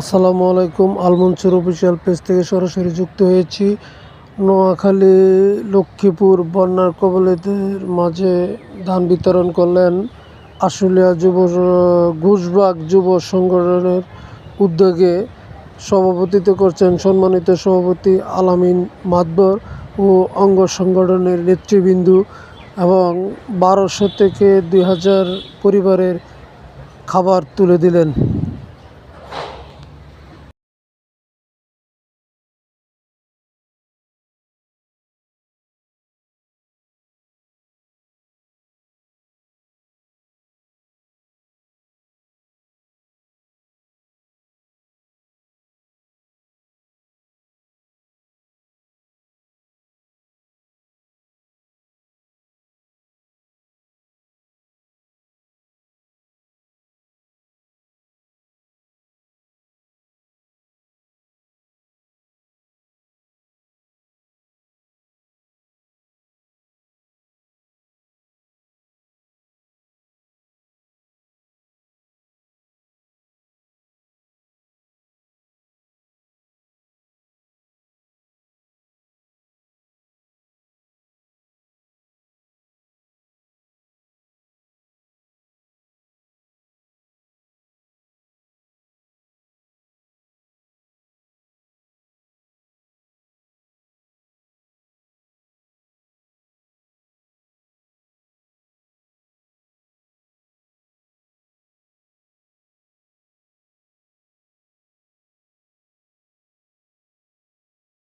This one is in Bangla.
আসসালামু আলাইকুম, আলমনসুর অফিসিয়াল পেজ থেকে সরাসরি যুক্ত হয়েছি নোয়াখালী লক্ষ্মীপুর বন্যার কবলেদের মাঝে ধান বিতরণ করলেন আশুলিয়া যুব ঘুষবাগ যুব সংগঠনের উদ্যোগে সভাপতিত্ব করছেন সম্মানিত সভাপতি আলামিন মাদবর ও অঙ্গ সংগঠনের নেতৃবৃন্দু এবং বারোশো থেকে দুই হাজার পরিবারের খাবার তুলে দিলেন।